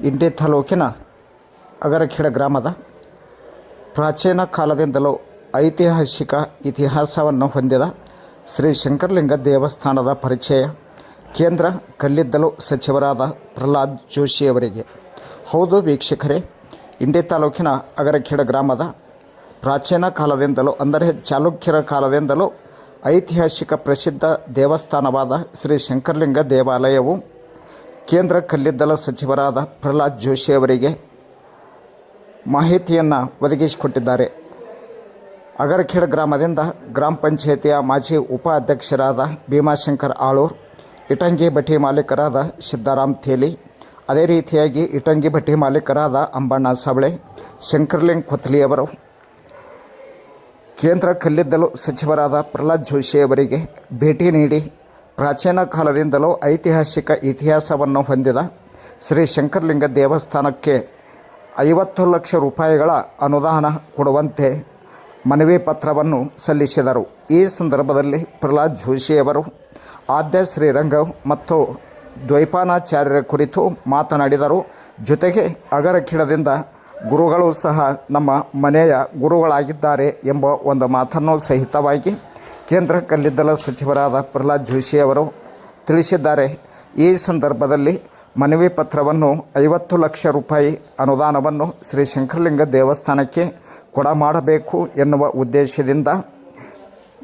ಇಂಡಿ ತಾಲೂಕಿನ ಅಗರಖೇಡ ಗ್ರಾಮದ ಪ್ರಾಚೀನ ಕಾಲದಿಂದಲೂ ಐತಿಹಾಸಿಕ ಇತಿಹಾಸವನ್ನು ಹೊಂದಿದ ಶ್ರೀ ಶಂಕರಲಿಂಗ ದೇವಸ್ಥಾನದ ಪರಿಚಯ, ಕೇಂದ್ರ ಕಲ್ಲಿದ್ದಲು ಸಚಿವರಾದ ಪ್ರಹ್ಲಾದ್ ಜೋಶಿಯವರಿಗೆ ಹೌದು ವೀಕ್ಷಕರೇ ಇಂಡಿ ತಾಲೂಕಿನ ಅಗರಖೇಡ ಗ್ರಾಮದ ಪ್ರಾಚೀನ ಕಾಲದಿಂದಲೂ, ಅಂದರೆ ಚಾಲುಕ್ಯರ ಕಾಲದಿಂದಲೂ ಐತಿಹಾಸಿಕ ಪ್ರಸಿದ್ಧ ದೇವಸ್ಥಾನವಾದ ಶ್ರೀ ಶಂಕರಲಿಂಗ ದೇವಾಲಯವು ಕೇಂದ್ರ ಕಲ್ಲಿದ್ದಲು ಸಚಿವರಾದ ಪ್ರಹ್ಲಾದ್ ಜೋಶಿಯವರಿಗೆ ಮಾಹಿತಿಯನ್ನು ಒದಗಿಸಿಕೊಟ್ಟಿದ್ದಾರೆ. ಅಗರಖೇಡ್ ಗ್ರಾಮದಿಂದ ಗ್ರಾಮ ಪಂಚಾಯಿತಿಯ ಮಾಜಿ ಉಪಾಧ್ಯಕ್ಷರಾದ ಭೀಮಾಶಂಕರ್ ಆಳೂರ್, ಇಟಂಗಿ ಭಟ್ಟಿ ಮಾಲೀಕರಾದ ಸಿದ್ದಾರಾಮ್ ತೇಲಿ ಅದೇ ರೀತಿಯಾಗಿ ಇಟಂಗಿ ಭಟ್ಟಿ ಮಾಲೀಕರಾದ ಅಂಬಣ್ಣ ಸವಳೆ, ಶಂಕರ್ಲಿಂಗ್ ಕೊತ್ಲಿಯವರು ಕೇಂದ್ರ ಕಲ್ಲಿದ್ದಲು ಸಚಿವರಾದ ಪ್ರಹ್ಲಾದ್ ಜೋಶಿ ಅವರಿಗೆ ಭೇಟಿ ನೀಡಿ ಪ್ರಾಚೀನ ಕಾಲದಿಂದಲೂ ಐತಿಹಾಸಿಕ ಇತಿಹಾಸವನ್ನು ಹೊಂದಿದ ಶ್ರೀ ಶಂಕರಲಿಂಗ ದೇವಸ್ಥಾನಕ್ಕೆ ಐವತ್ತು ಲಕ್ಷ ರೂಪಾಯಿಗಳ ಅನುದಾನ ಕೊಡುವಂತೆ ಮನವಿ ಪತ್ರವನ್ನು ಸಲ್ಲಿಸಿದರು. ಈ ಸಂದರ್ಭದಲ್ಲಿ ಪ್ರಹ್ಲಾದ್ ಜೋಶಿಯವರು ಆದ್ಯ ಶ್ರೀರಂಗ ಮತ್ತು ದ್ವೈಪಾನಾಚಾರ್ಯರ ಕುರಿತು ಮಾತನಾಡಿದರು. ಜೊತೆಗೆ ಅಗರಖಿಡದಿಂದ ಗುರುಗಳು ಸಹ ನಮ್ಮ ಮನೆಯ ಗುರುಗಳಾಗಿದ್ದಾರೆ ಎಂಬ ಒಂದು ಮಾತನ್ನು ಸಹಿತವಾಗಿ ಕೇಂದ್ರ ಕಲ್ಲಿದ್ದಲ ಸಚಿವರಾದ ಪ್ರಹ್ಲಾದ್ ಜೋಶಿಯವರು ತಿಳಿಸಿದ್ದಾರೆ, ಈ ಸಂದರ್ಭದಲ್ಲಿ ಮನವಿ ಪತ್ರವನ್ನು ಐವತ್ತು ಲಕ್ಷ ರೂಪಾಯಿ ಅನುದಾನವನ್ನು ಶ್ರೀ ಶಂಕರಲಿಂಗ ದೇವಸ್ಥಾನಕ್ಕೆ ಕೊಡ ಮಾಡಬೇಕು ಎನ್ನುವ ಉದ್ದೇಶದಿಂದ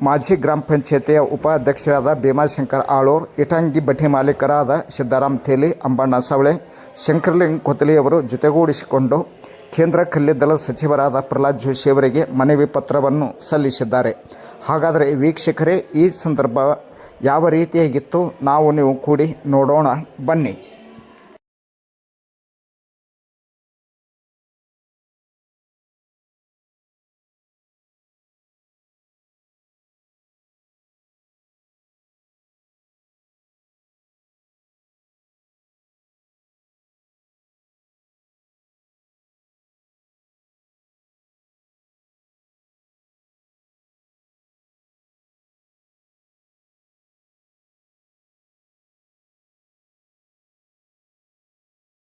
ಮಾಜಿ ಗ್ರಾಮ ಪಂಚಾಯತಿಯ ಉಪಾಧ್ಯಕ್ಷರಾದ ಭೀಮಾಶಂಕರ್ ಆಳೂರ್, ಇಟಂಗಿ ಭಟ್ಟಿ ಮಾಲೀಕರಾದ ಸಿದ್ದಾರಾಮ್ ತೇಲಿ, ಅಂಬಣ್ಣ ಸವಳೆ, ಶಂಕರ್ಲಿಂಗ್ ಕೊತಲಿಯವರು ಜೊತೆಗೂಡಿಸಿಕೊಂಡು ಕೇಂದ್ರ ಕಲ್ಲಿದ್ದಲ ಸಚಿವರಾದ ಪ್ರಹ್ಲಾದ್ ಜೋಶಿಯವರಿಗೆ ಮನವಿ ಪತ್ರವನ್ನು ಸಲ್ಲಿಸಿದ್ದಾರೆ. ಹಾಗಾದರೆ ವೀಕ್ಷಕರೇ ಈ ಸಂದರ್ಭ ಯಾವ ರೀತಿಯಾಗಿತ್ತು? ನಾವು ನೀವು ಕೂಡಿ ನೋಡೋಣ. ಬನ್ನಿ.